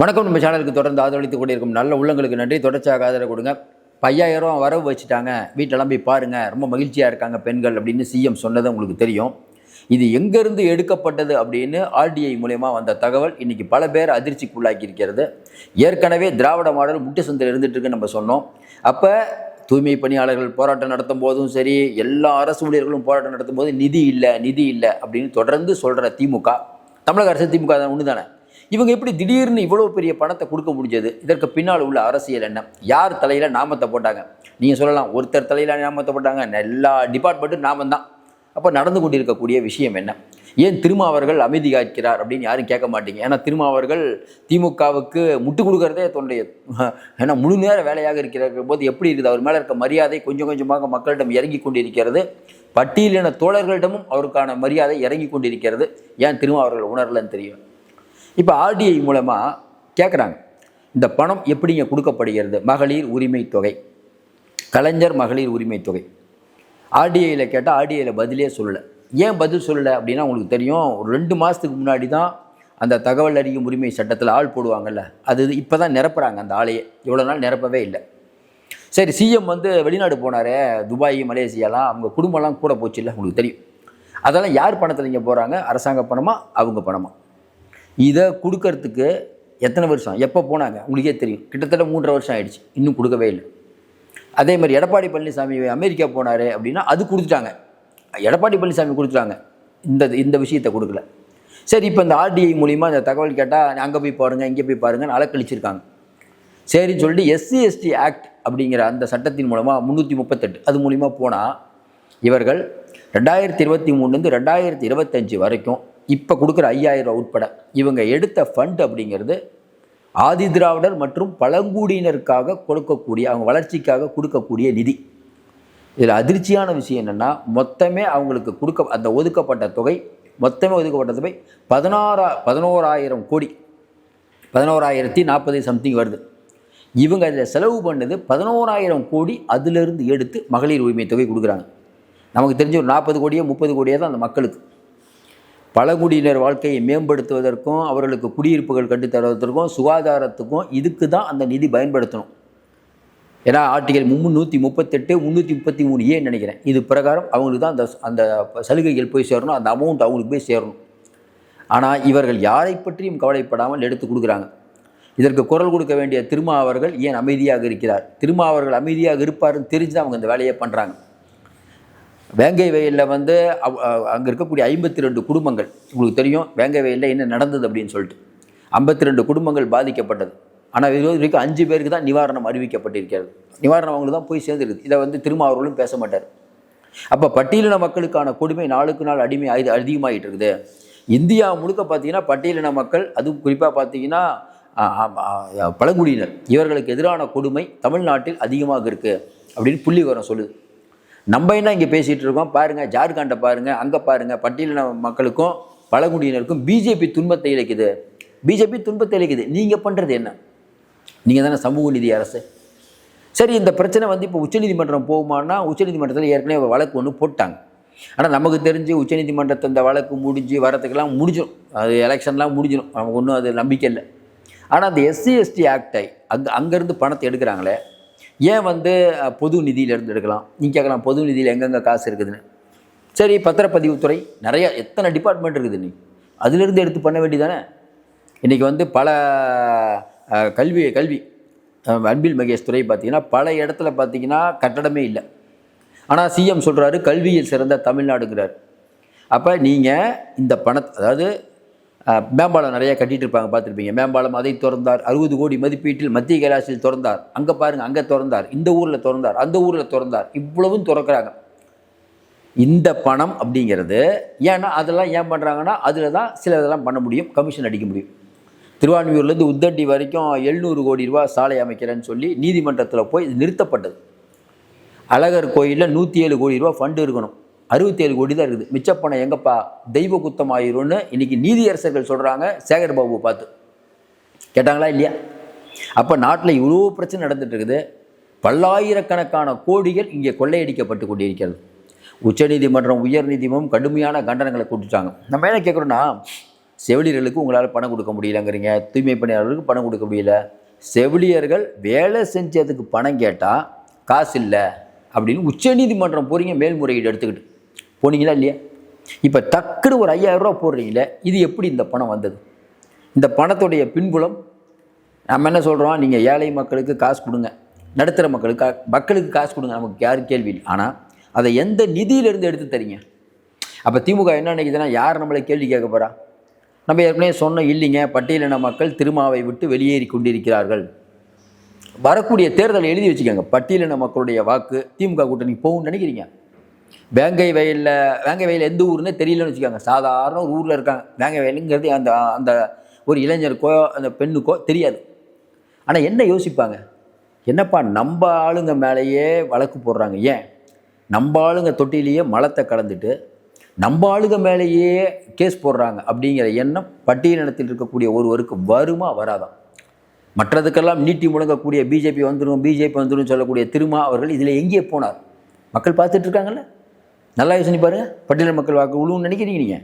வணக்கம். நம்ம சேனலுக்கு தொடர்ந்து ஆதரவளித்து கொண்டிருக்கும் நல்ல உள்ளங்களுக்கு நன்றி. தொடர்ச்சியாக ஆதரவு கொடுங்க. பையாயிரம் வரவு வச்சுட்டாங்க. வீட்டெல்லாம் போய் பாருங்கள் ரொம்ப மகிழ்ச்சியாக இருக்காங்க பெண்கள் அப்படின்னு சிஎம் சொன்னது உங்களுக்கு தெரியும். இது எங்கேருந்து எடுக்கப்பட்டது அப்படின்னு ஆர்டிஐ மூலயமா வந்த தகவல் இன்னைக்கு பல பேர் அதிர்ச்சிக்குள்ளாக்கி இருக்கிறது. ஏற்கனவே திராவிட மாடல் முட்டு சந்தையில் இருந்துட்டு இருக்குன்னு நம்ம சொன்னோம். அப்போ தூய்மை பணியாளர்கள் போராட்டம் நடத்தும் போதும் சரி எல்லா அரசு ஊழியர்களும் போராட்டம் நடத்தும் போது நிதி இல்லை நிதி இல்லை அப்படின்னு தொடர்ந்து சொல்கிற திமுக தமிழக அரசு திமுக தான் ஒன்று தானே இவங்க எப்படி திடீர்னு இவ்வளோ பெரிய பணத்தை கொடுக்க முடிஞ்சது? இதற்கு பின்னால் உள்ள அரசியல் என்ன? யார் தலையில் நாமத்தை போட்டாங்க? நீங்கள் சொல்லலாம் ஒருத்தர் தலையில் நாமத்தை போட்டாங்க. எல்லா டிபார்ட்மெண்ட்டும் நாமம் தான் அப்போ நடந்து கொண்டிருக்கக்கூடிய விஷயம் என்ன? ஏன் திருமாவர்கள் அமைதி காக்கிறார் அப்படின்னு யாரும் கேட்க மாட்டீங்க? ஏன்னா திருமாவர்கள் திமுகவுக்கு முட்டு கொடுக்கறதே தன்னுடைய ஏன்னா முழு நேர வேலையாக இருக்கிற போது எப்படி இருக்குது? அவர் மேலே இருக்க மரியாதை கொஞ்சம் கொஞ்சமாக மக்களிடம் இறங்கி கொண்டிருக்கிறது. பட்டியலின தோழர்களிடமும் அவருக்கான மரியாதை இறங்கி கொண்டிருக்கிறது. ஏன் திருமாவர்கள் உணரலன்னு தெரியும்? இப்போ ஆர்டிஐ மூலமாக கேட்குறாங்க இந்த பணம் எப்படிங்க கொடுக்கப்படுகிறது? மகளிர் உரிமை தொகை. கலைஞர் மகளிர் உரிமை தொகை. ஆர்டிஐயில் கேட்டால் ஆர்டிஐயில் பதிலே சொல்லலை. ஏன் பதில் சொல்லலை அப்படின்னா உங்களுக்கு தெரியும் ஒரு ரெண்டு மாதத்துக்கு முன்னாடி தான் அந்த தகவல் அறியும் உரிமை சட்டத்தில் ஆள் போடுவாங்கல்ல அது இப்போ தான் நிரப்புறாங்க அந்த ஆளையே. இவ்வளோ நாள் நிரப்பவே இல்லை. சரி சிஎம் வந்து வெளிநாடு போனாரே துபாய் மலேசியாலாம் அவங்க குடும்பம்லாம் கூட போச்சு இல்லை உங்களுக்கு தெரியும். அதெல்லாம் யார் பணத்தில் இங்கே போகிறாங்க அரசாங்க பணமா? அவங்க பணமா? இதை கொடுக்கறதுக்கு எத்தனை வருஷம்? எப்போ போனாங்க? உங்களுக்கே தெரியும். கிட்டத்தட்ட மூன்றரை வருஷம் ஆயிடுச்சு. இன்னும் கொடுக்கவே இல்லை. அதே மாதிரி எடப்பாடி பழனிசாமி அமெரிக்கா போனார் அப்படின்னா அது கொடுத்துட்டாங்க. எடப்பாடி பழனிசாமி கொடுத்துட்டாங்க. இந்த இந்த விஷயத்தை கொடுக்கல. சரி இப்போ இந்த ஆர்டிஐ மூலிமா இந்த தகவல் கேட்டால் அங்கே போய் பாருங்கள் இங்கே போய் பாருங்கன்னு அலக்கழிச்சிருக்காங்க. சரின்னு சொல்லிட்டு எஸ்சி எஸ்டி ஆக்ட் அப்படிங்கிற அந்த சட்டத்தின் மூலமாக முந்நூற்றி முப்பத்தெட்டு அது மூலிமா போனால் இவர்கள் ரெண்டாயிரத்தி இருபத்தி மூணுலேருந்து ரெண்டாயிரத்தி இருபத்தஞ்சு வரைக்கும் இப்போ கொடுக்குற ஐயாயிரம் ரூபா உட்பட. இவங்க எடுத்த ஃபண்ட் அப்படிங்கிறது ஆதி திராவிடர் மற்றும் பழங்குடியினருக்காக கொடுக்கக்கூடிய அவங்க வளர்ச்சிக்காக கொடுக்கக்கூடிய நிதி. இதில் அதிர்ச்சியான விஷயம் என்னென்னா மொத்தமே அவங்களுக்கு கொடுக்க அந்த ஒதுக்கப்பட்ட தொகை மொத்தமே ஒதுக்கப்பட்ட தொகை பதினாறா பதினோராயிரம் கோடி. பதினோராயிரத்தி நாற்பது சம்திங் வருது. இவங்க அதில் செலவு பண்ணது பதினோராயிரம் கோடி அதிலிருந்து எடுத்து மகளிர் உரிமை தொகை கொடுக்குறாங்க. நமக்கு தெரிஞ்ச ஒரு நாற்பது கோடியோ முப்பது கோடியோ தான் அந்த மக்களுக்கு. பழங்குடியினர் வாழ்க்கையை மேம்படுத்துவதற்கும் அவர்களுக்கு குடியிருப்புகள் கட்டித்தருவதற்கும் சுகாதாரத்துக்கும் இதுக்கு தான் அந்த நிதி பயன்படுத்தணும். ஏன்னா ஆர்டிகல் முந்நூற்றி முப்பத்தெட்டு முந்நூற்றி முப்பத்தி மூணு ஏன்னு நினைக்கிறேன். இது பிரகாரம் அவங்களுக்கு தான் அந்த அந்த சலுகைகள் போய் சேரணும் அந்த அமௌண்ட் அவங்களுக்கு போய் சேரணும். ஆனால் இவர்கள் யாரை பற்றியும் கவலைப்படாமல் எடுத்து கொடுக்குறாங்க. இதற்கு குரல் கொடுக்க வேண்டிய திருமா அவர்கள் ஏன் அமைதியாக இருக்கிறார்? திருமா அவர்கள் அமைதியாக இருப்பாருன்னு தெரிஞ்சு தான் அவங்க இந்த வேலையை பண்ணுறாங்க வேங்கை வயலில் வந்து அங்கே இருக்கக்கூடிய ஐம்பத்தி ரெண்டு குடும்பங்கள். உங்களுக்கு தெரியும் வேங்கை வயலில் என்ன நடந்தது அப்படின்னு சொல்லிட்டு. ஐம்பத்தி ரெண்டு குடும்பங்கள் பாதிக்கப்பட்டது. ஆனால் இது வரைக்கும் அஞ்சு பேருக்கு தான் நிவாரணம் அறிவிக்கப்பட்டிருக்கிறது. நிவாரணம் அவங்களுக்கு தான் போய் சேர்ந்துருக்குது. இதை வந்து திருமாவூர்களும் பேச மாட்டார். அப்போ பட்டியலின மக்களுக்கான கொடுமை நாளுக்கு நாள் அடிமை அது அதிகமாகிட்டு இருக்குது இந்தியா முழுக்க பார்த்தீங்கன்னா பட்டியலின மக்கள் அதுவும் குறிப்பாக பார்த்தீங்கன்னா பழங்குடியினர். இவர்களுக்கு எதிரான கொடுமை தமிழ்நாட்டில் அதிகமாக இருக்குது அப்படின்னு புள்ளி விவரம் சொல்லுது. நம்ம என்ன இங்கே பேசிகிட்டு இருக்கோம்? பாருங்கள் ஜார்க்கண்டை பாருங்கள் அங்கே பாருங்கள் பட்டியலின மக்களுக்கும் பழங்குடியினருக்கும் பிஜேபி துன்பத்தை இழைக்குது. பிஜேபி துன்பத்தை இழைக்குது. நீங்கள் பண்ணுறது என்ன? நீங்கள் தானே சமூக நீதி அரசு. சரி இந்த பிரச்சனை வந்து இப்போ உச்சநீதிமன்றம் போகுமானா உச்சநீதிமன்றத்தில் ஏற்கனவே வழக்கு ஒன்று போட்டாங்க. ஆனால் நமக்கு தெரிஞ்சு உச்சநீதிமன்றத்தை இந்த வழக்கு முடிஞ்சு வரத்துக்கெல்லாம் முடிஞ்சிடும் அது எலெக்ஷன்லாம் முடிஞ்சிடும் நமக்கு ஒன்றும் அது நம்பிக்கை இல்லை. ஆனால் அந்த எஸ்சி எஸ்டி ஆக்டை அங்கே அங்கேருந்து பணத்தை எடுக்கிறாங்களே ஏன் வந்து பொது நிதியிலேருந்து எடுக்கலாம்? நீங்கள் கேட்கலாம் பொது நிதியில் எங்கெங்கே காசு இருக்குதுன்னு. சரி பத்திரப்பதிவுத்துறை நிறைய எத்தனை டிபார்ட்மெண்ட் இருக்குது நீ? அதிலிருந்து எடுத்து பண்ண வேண்டியதானே? இன்றைக்கி வந்து பல கல்வி கல்வி அன்பில் மகேஷ் துறை பார்த்திங்கன்னா பல இடத்துல பார்த்திங்கன்னா கட்டடமே இல்லை. ஆனால் சிஎம் சொல்கிறாரு கல்வியில் சிறந்த தமிழ்நாடுங்கிறார். அப்போ நீங்கள் இந்த பணத்தை அதாவது மேம்பாலம் நிறையா கட்டிகிட்டு இருப்பாங்க பார்த்துருப்பீங்க. மேம்பாலம் அதை திறந்தார். அறுபது கோடி மதிப்பீட்டில் மத்திய கைலாசில் திறந்தார். அங்கே பாருங்கள் அங்கே திறந்தார். இந்த ஊரில் திறந்தார். அந்த ஊரில் திறந்தார். இவ்வளவும் திறக்கிறாங்க. இந்த பணம் அப்படிங்கிறது ஏன்னா அதெல்லாம் ஏன் பண்ணுறாங்கன்னா அதில் தான் சில இதெல்லாம் பண்ண முடியும் கமிஷன் அடிக்க முடியும். திருவான்மியூர்லேருந்து உத்தண்டி வரைக்கும் எழுநூறு கோடி ரூபா சாலை அமைக்கிறேன்னு சொல்லி நீதிமன்றத்தில் போய் இது நிறுத்தப்பட்டது. அழகர் கோயிலில் நூற்றி ஏழு கோடி ரூபா ஃபண்டு இருக்கணும். அறுபத்தேழு கோடி தான் இருக்குது. மிச்சப்பணம் எங்கப்பா? தெய்வ குத்தம் ஆயிரும்னு இன்றைக்கி நீதியரசர்கள் சொல்கிறாங்க சேகர் பாபு பார்த்து. கேட்டாங்களா இல்லையா? அப்போ நாட்டில் இவ்வளோ பிரச்சனை நடந்துட்டு இருக்குது. பல்லாயிரக்கணக்கான கோடிகள் இங்கே கொள்ளையடிக்கப்பட்டு கொண்டிருக்கிறது. உச்சநீதிமன்றம் உயர்நீதிமன்றம் கடுமையான கண்டனங்களை கொடுத்துட்டாங்க. நம்ம என்ன கேட்குறோன்னா செவிலியர்களுக்கு உங்களால் பணம் கொடுக்க முடியலங்கிறீங்க. தூய்மை பணியாளர்களுக்கு பணம் கொடுக்க முடியல. செவிலியர்கள் வேலை செஞ்சதுக்கு பணம் கேட்டால் காசு இல்லை அப்படின்னு உச்சநீதிமன்றம் போகிறீங்க மேல்முறையீடு எடுத்துக்கிட்டு. போனீங்களா இல்லையா? இப்போ டக்குன்னு ஒரு ஐயாயிரம் போடுறீங்களே இது எப்படி இந்த பணம் வந்தது? இந்த பணத்துடைய பின்புலம் நம்ம என்ன சொல்கிறோம் நீங்கள் ஏழை மக்களுக்கு காசு கொடுங்க. நடுத்தர மக்களுக்கு மக்களுக்கு காசு கொடுங்க நமக்கு யாரும் கேள்வி இல்லை. ஆனால் அதை எந்த நிதியிலிருந்து எடுத்து தரீங்க? அப்போ திமுக என்ன நினைக்குதுன்னா யார் நம்மளை கேள்வி கேட்க போகிறா நம்ம ஏற்கனவே சொன்னோம் இல்லைங்க பட்டியலின மக்கள் திருமாவை விட்டு வெளியேறி கொண்டிருக்கிறார்கள். வரக்கூடிய தேர்தலை எழுதி வச்சுக்கோங்க. பட்டியலின மக்களுடைய வாக்கு திமுக கூட்டணி போகும்னு நினைக்கிறீங்க? வேங்கை வயலில் வேங்கை வயல் எந்த ஊர்னே தெரியலன்னு வச்சுக்கோங்க. சாதாரண ஒரு ஊரில் இருக்காங்க. வேங்கை வயலுங்கிறது அந்த அந்த ஒரு இளைஞருக்கோ அந்த பெண்ணுக்கோ தெரியாது. ஆனால் என்ன யோசிப்பாங்க? என்னப்பா நம்ம ஆளுங்க மேலேயே வழக்கு போடுறாங்க. ஏன்? நம்ம ஆளுங்க தொட்டிலேயே மலத்தை கலந்துட்டு நம்ம ஆளுங்க மேலேயே கேஸ் போடுறாங்க அப்படிங்கிற எண்ணம் பட்டியலினத்தில் இருக்கக்கூடிய ஒருவருக்கு வருமா வராதான் மற்றதுக்கெல்லாம் நீட்டி முழங்கக்கூடிய பிஜேபி வந்துடும் பிஜேபி வந்துடும் சொல்லக்கூடிய திருமா அவர்கள் இதில் எங்கே போனார்? மக்கள் பார்த்துட்டு இருக்காங்கல்ல? நல்லா யோசனை பாருங்க. பட்டியல் மக்கள் வாக்கு உழுவுன்னு நினைக்கிறீங்க நீங்கள்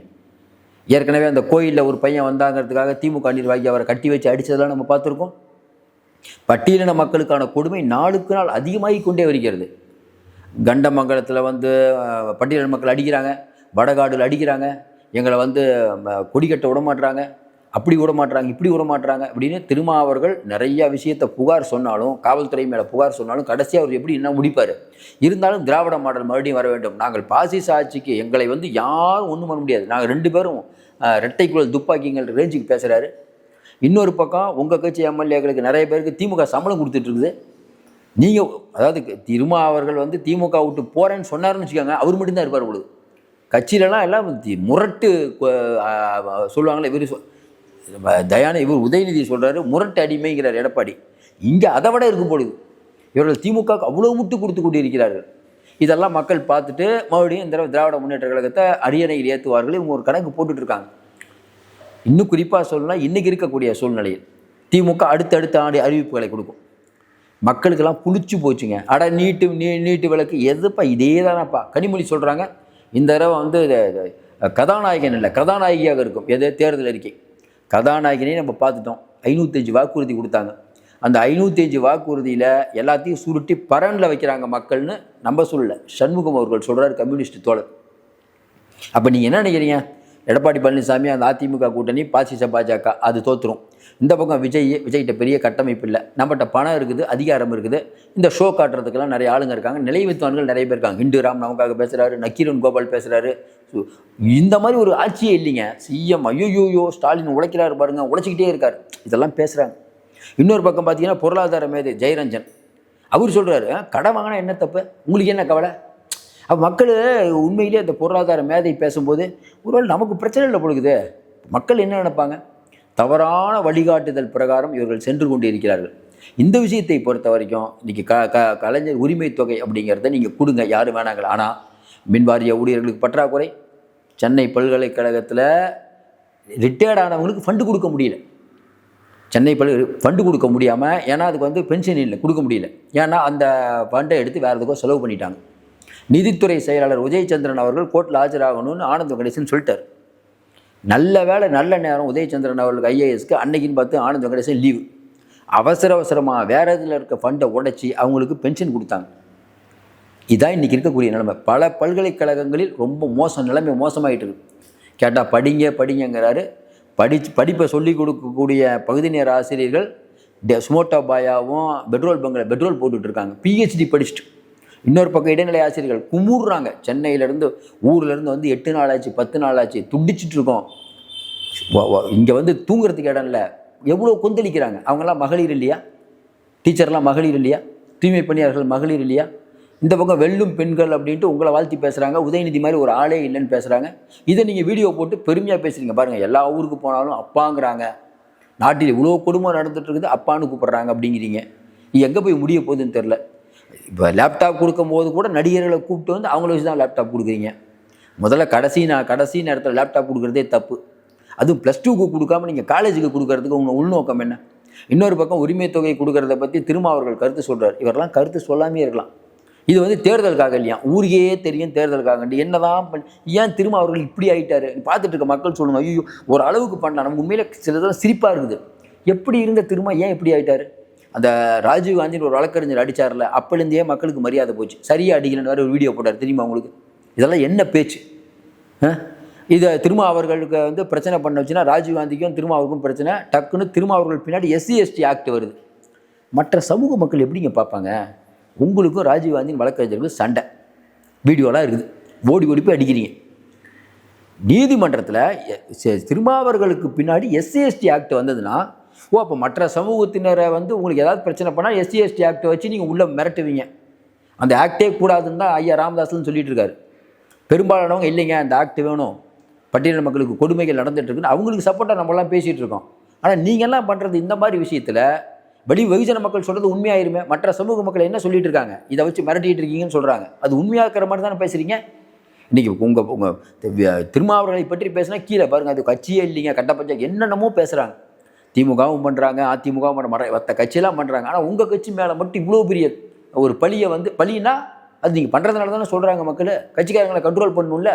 ஏற்கனவே அந்த கோயிலில் ஒரு பையன் வந்தாங்கிறதுக்காக திமுக நிர்வாகி அவரை கட்டி வச்சு அடித்ததெல்லாம் நம்ம பார்த்துருக்கோம். பட்டியலின மக்களுக்கான கொடுமை நாளுக்கு நாள் அதிகமாகி கொண்டே வருகிறது. கண்டமங்கலத்தில் வந்து பட்டியல பட்டியலின மக்கள் அடிக்கிறாங்க. வடகாடுல அடிக்கிறாங்க. எங்களை வந்து கொடிக்கட்ட விடமாட்டுறாங்க அப்படி விட மாட்டுறாங்க இப்படி விட மாட்டுறாங்க அப்படின்னு திருமா அவர்கள் நிறைய விஷயத்தை புகார் சொன்னாலும் காவல்துறை மேலே புகார் சொன்னாலும் கடைசியாக அவர் எப்படி என்ன முடிப்பார்? இருந்தாலும் திராவிட மாடல் மறுபடியும் வர வேண்டும். நாங்கள் பாசிச ஆட்சிக்கு எங்களை வந்து யாரும் ஒன்றும் பண்ண முடியாது. நாங்கள் ரெண்டு பேரும் ரெட்டைக்குழல் துப்பாக்கிங்கள் ரேஞ்சுக்கு பேசுகிறாரு இன்னொரு பக்கம் உங்கள் கட்சி எம்எல்ஏக்களுக்கு நிறைய பேருக்கு திமுக சம்பளம் கொடுத்துட்ருக்குது. நீங்கள் அதாவது திருமா அவர்கள் வந்து திமுக விட்டு போகிறேன்னு சொன்னார்னு வச்சுக்கோங்க அவர் மட்டும்தான் இருப்பார் உங்களுக்கு கட்சியிலலாம் எல்லாம் தி- முரட்டு சொல்லுவாங்களே இவர் தயான இவர் உதயநிதி சொல்கிறாரு முரட்டு அடிமைங்கிறார் எடப்பாடி. இங்கே அதை விட இருக்கும் பொழுது இவர்கள் திமுக அவ்வளோ முட்டு கொடுத்து கொண்டிருக்கிறார்கள். இதெல்லாம் மக்கள் பார்த்துட்டு மறுபடியும் இந்த தடவை திராவிட முன்னேற்ற கழகத்தை அரியணையில் ஏற்றுவார்கள் இவங்க ஒரு கணக்கு போட்டுட்ருக்காங்க. இன்னும் குறிப்பாக சொல்லணும்னா இன்றைக்கி இருக்கக்கூடிய சூழ்நிலையில் திமுக அடுத்தடுத்த ஆண்டு அறிவிப்புகளை கொடுக்கும். மக்களுக்கெல்லாம் புளிச்சு போச்சுங்க. அட நீட்டு நீ நீட்டு விளக்கு எதுப்பா இதே தானப்பா கனிமொழி சொல்கிறாங்க இந்த தடவை வந்து கதாநாயகன் இல்லை கதாநாயகியாக இருக்கும் எது தேர்தல் அறிக்கை. கதாநாயகனே நம்ம பார்த்துட்டோம். ஐநூற்றஞ்சு வாக்குறுதி கொடுத்தாங்க. அந்த ஐநூற்றஞ்சு வாக்குறுதியில் எல்லாத்தையும் சுருட்டி பரனில் வைக்கிறாங்க மக்கள்னு நம்ம சொல்லலை. சண்முகம் அவர்கள் சொல்கிறார் கம்யூனிஸ்ட் தோழர். அப்போ நீங்கள் என்ன நினைக்கிறீங்க? எடப்பாடி பழனிசாமி அந்த அதிமுக கூட்டணி பாசிச பாஜக அது தோற்றுரும் இந்த பக்கம் விஜய் விஜய்கிட்ட பெரிய கட்டமைப்பு இல்லை. நம்மகிட்ட பணம் இருக்குது அதிகாரம் இருக்குது. இந்த ஷோ காட்டுறதுக்கெல்லாம் நிறைய ஆளுங்க இருக்காங்க. நிலைவித்வான்கள் நிறைய பேர் இருக்காங்க. இண்டு ராம் நமக்காக பேசுகிறாரு நக்கீரன் கோபால் பேசுகிறாரு இந்த மாதிரி ஒரு ஆட்சியே இல்லைங்க. சிஎம் ஐயோயோயோ ஸ்டாலின் உழைக்கிறாரு பாருங்க உழைச்சிக்கிட்டே இருக்கார். இதெல்லாம் பேசுகிறாங்க இன்னொரு பக்கம் பார்த்தீங்கன்னா பொருளாதார மேது ஜெயரஞ்சன். அவர் சொல்கிறாரு கடன் வாங்கினா என்ன தப்பு? உங்களுக்கு என்ன கவலை? அப்போ மக்கள் உண்மையிலேயே அந்த பொருளாதார மேதை பேசும்போது ஒருவேளை நமக்கு பிரச்சனை இல்லை பொழுது மக்கள் என்ன நினைப்பாங்க? தவறான வழிகாட்டுதல் பிரகாரம் இவர்கள் சென்று கொண்டு இருக்கிறார்கள் இந்த விஷயத்தை பொறுத்த வரைக்கும் இன்றைக்கி க க கலைஞர் உரிமை தொகை அப்படிங்கிறத நீங்கள் கொடுங்க யாரும் வேணாங்கள்? ஆனால் மின்வாரிய ஊழியர்களுக்கு பற்றாக்குறை சென்னை பல்கலைக்கழகத்தில் ரிட்டையர்ட் ஆனவங்களுக்கு ஃபண்டு கொடுக்க முடியல. சென்னை பல்கலை ஃபண்டு கொடுக்க முடியாமல் ஏன்னா அதுக்கு வந்து பென்ஷன் இல்லை கொடுக்க முடியல. ஏன்னா அந்த ஃபண்டை எடுத்து வேறு எதுக்கோ செலவு பண்ணிட்டாங்க. நிதித்துறை செயலாளர் உதயச்சந்திரன் அவர்கள் கோர்ட்டில் ஆஜராகணும்னு ஆனந்த வெங்கடேசன் சொல்லிட்டார். நல்ல வேலை நல்ல நேரம் உதயச்சந்திரன் அவர்களுக்கு ஐஏஎஸ்க்கு அன்னைக்குன்னு பார்த்து ஆனந்த வெங்கடேசன் லீவு அவசர அவசரமாக வேறு இதில் இருக்க ஃபண்டை உடைச்சி அவங்களுக்கு பென்ஷன் கொடுத்தாங்க. இதான் இன்றைக்கி இருக்கக்கூடிய நிலைமை. பல பல்கலைக்கழகங்களில் ரொம்ப மோசம் நிலைமை மோசமாயிட்டு இருக்கு. கேட்டால் படிங்க படிங்கங்கிறாரு. படிச்சு படிப்பை சொல்லிக் கொடுக்கக்கூடிய பகுதி நேர ஆசிரியர்கள் டெ ஸ்மோட்டோ பாயாவும் பெட்ரோல் பங்கில் பெட்ரோல் போட்டுட்ருக்காங்க பிஹெச்டி படிச்சுட்டு. இன்னொரு பக்கம் இடைநிலை ஆசிரியர்கள் குமுறுறாங்க. சென்னையிலேருந்து ஊர்லேருந்து வந்து எட்டு நாள் ஆச்சு பத்து நாள் ஆச்சு துடிச்சிட்டு இருக்கோம் இங்கே வந்து தூங்குறதுக்கு இடம் இல்லை. எவ்வளோ கொந்தளிக்கிறாங்க. அவங்கெல்லாம் மகளிர் இல்லையா? டீச்சர்லாம் மகளிர் இல்லையா? தூய்மை பணியாளர்கள் மகளிர் இல்லையா? இந்த பக்கம் வெல்லும் பெண்கள் அப்படின்ட்டு உங்களை வாழ்த்தி பேசுகிறாங்க உதயநிதி மாதிரி ஒரு ஆளே இல்லைன்னு பேசுகிறாங்க இதை நீங்கள் வீடியோ போட்டு பெருமையாக பேசுகிறீங்க பாருங்கள் எல்லா ஊருக்கு போனாலும் அப்பாங்கிறாங்க. நாட்டில் இவ்வளோ குடும்பம் நடந்துட்டு இருக்குது. அப்பான்னு கூப்பிட்றாங்க அப்படிங்கிறீங்க. எங்கே போய் முடிய போகுதுன்னு தெரில இப்போ லேப்டாப் கொடுக்கும்போது கூட நடிகர்களை கூப்பிட்டு வந்து அவங்கள வச்சு தான் லேப்டாப் கொடுக்குறீங்க. முதல்ல கடைசி நான் கடைசி நேரத்தில் லேப்டாப் கொடுக்குறதே தப்பு. அதுவும் ப்ளஸ் டூக்கு கொடுக்காம நீங்கள் காலேஜுக்கு கொடுக்கறதுக்கு உங்கள் உள்நோக்கம் என்ன? இன்னொரு பக்கம் உரிமை தொகை கொடுக்கறத பற்றி திருமாவர்கள் அவர்கள் கருத்து சொல்கிறார் இவரெல்லாம் கருத்து சொல்லாமே இருக்கலாம். இது வந்து தேர்தலுக்காக இல்லையா? ஊருக்கே தெரியும் தேர்தலுக்காக. என்னதான் பண்ணி ஏன் திரும்ப அவர்கள் இப்படி ஆகிட்டாரு பார்த்துட்டு இருக்க மக்கள் சொல்லுங்க ஐயோ ஒரு அளவுக்கு பண்ணலாம் நமக்கு உண்மையில சிலதெல்லாம் சிரிப்பாக இருக்குது. எப்படி இருந்த திரும்ப ஏன் இப்படி ஆகிட்டாரு அந்த ராஜீவ்காந்தின்னு ஒரு வழக்கறிஞர் அடித்தார்ல அப்போலேருந்தே மக்களுக்கு மரியாதை போச்சு. சரியாக அடிக்கலன்னு வேறு ஒரு வீடியோ போட்டார் தெரியுமா உங்களுக்கு? இதெல்லாம் என்ன பேச்சு? இதை திருமா அவர்களுக்கு வந்து பிரச்சனை பண்ண வச்சுன்னா ராஜீவ் காந்திக்கும் அவருக்கும் பிரச்சனை. டக்குன்னு திரும்ப அவர்கள் பின்னாடி எஸ்சி எஸ்டி ஆக்ட் வருது. மற்ற சமூக மக்கள் எப்படிங்க பார்ப்பாங்க? உங்களுக்கும் ராஜீவ் காந்தியின் வழக்கறிஞருக்கும் சண்டை. வீடியோலாம் இருக்குது. ஓடி ஓடி போய் அடிக்கிறீங்க. நீதிமன்றத்தில் திருமாவர்களுக்கு பின்னாடி எஸ்சி எஸ்டி ஆக்ட் வந்ததுன்னா ஓ அப்போ மற்ற சமூகத்தினரை வந்து உங்களுக்கு ஏதாவது பிரச்சனை பண்ணால் எஸ்சி எஸ்டி ஆக்டை வச்சு நீங்கள் உள்ளே மிரட்டுவீங்க. அந்த ஆக்டே கூடாதுன்னு தான் ஐயா ராமதாஸ்னு சொல்லிட்டு இருக்காரு. பெரும்பாலானவங்க இல்லைங்க அந்த ஆக்ட் வேணும். பட்டியல் மக்களுக்கு கொடுமைகள் நடந்துட்டு இருக்குன்னு அவங்களுக்கு சப்போர்ட்டாக நம்மளாம் பேசிகிட்டு இருக்கோம். ஆனால் நீங்கள்லாம் பண்ணுறது இந்த மாதிரி விஷயத்தில் வெளி வெகுஜன மக்கள் சொல்கிறது உண்மையாயிருமே. மற்ற சமூக மக்கள் என்ன சொல்லிட்டு இருக்காங்க? இதை வச்சு மிரட்டிட்டு இருக்கீங்கன்னு சொல்கிறாங்க அது உண்மையாக்குற மாதிரி தானே பேசுகிறீங்க இன்றைக்கி உங்கள் உங்கள் திருமாவர்களை பற்றி பேசினா கீழே பாருங்கள் அது கட்சியே இல்லைங்க கட்டப்பச்சா என்னென்னமோ பேசுகிறாங்க திமுகவும் பண்ணுறாங்க அதிமுகவும் பண்ண மற்ற மற்ற கட்சியெல்லாம் பண்ணுறாங்க ஆனால் உங்கள் கட்சி மேலே மட்டும் இவ்வளோ பெரிய ஒரு பழியை வந்து பழினா அது நீங்கள் பண்ணுறதுனால தானே சொல்கிறாங்க மக்கள். கட்சிக்காரங்களை கண்ட்ரோல் பண்ணணும்ல.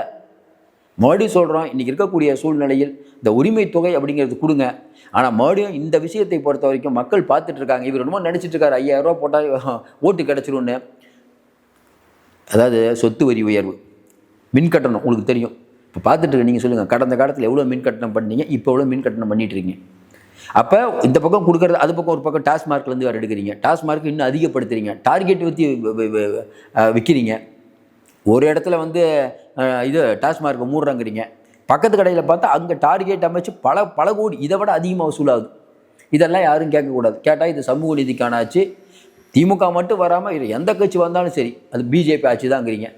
மறுபடியும் சொல்கிறோம் இன்றைக்கி இருக்கக்கூடிய சூழ்நிலையில் இந்த உரிமை தொகை அப்படிங்கிறது கொடுங்க. ஆனால் மறுபடியும் இந்த விஷயத்தை பொறுத்த வரைக்கும் மக்கள் பார்த்துட்டு இருக்காங்க. இவர் ரொம்ப நினச்சிட்டு இருக்காரு ஐயாயிரம் போட்டால் ஓட்டு கிடச்சிரும்னு. அதாவது சொத்து வரி உயர்வு மின் கட்டணம் உங்களுக்கு தெரியும். இப்போ பார்த்துட்டு நீங்கள் சொல்லுங்கள் கடந்த காலத்தில் எவ்வளோ மின் கட்டணம் பண்ணீங்க இப்போ எவ்வளோ மின் கட்டணம் பண்ணிட்டு இருக்கீங்க. அப்போ இந்த பக்கம் கொடுக்குறது அது பக்கம் ஒரு பக்கம் டாஸ்மார்க்லேருந்து வேறு எடுக்கிறீங்க. டாஸ்மார்க் இன்னும் அதிகப்படுத்துறீங்க. டார்கெட் வச்சு விற்கிறீங்க ஒரு இடத்துல வந்து இது இது டாஸ்மார்க் மூடுறாங்கிறீங்க. பக்கத்து கடையில் பார்த்தா அங்கே டார்கெட் அமைச்சு பல பல கோடி இதை விட அதிகமாக வசூலாகுது. இதெல்லாம் யாரும் கேட்கக்கூடாது. கேட்டால் இது சமூக நீதிக்கானாச்சு திமுக மட்டும் வராமல் இது எந்த கட்சி வந்தாலும் சரி அது பிஜேபி ஆட்சி தான்ங்கிறீங்க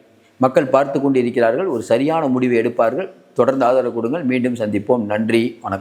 மக்கள் பார்த்து கொண்டு இருக்கிறார்கள். ஒரு சரியான முடிவை எடுப்பார்கள். தொடர்ந்து ஆதரவு கொடுங்கள். மீண்டும் சந்திப்போம். நன்றி. வணக்கம்.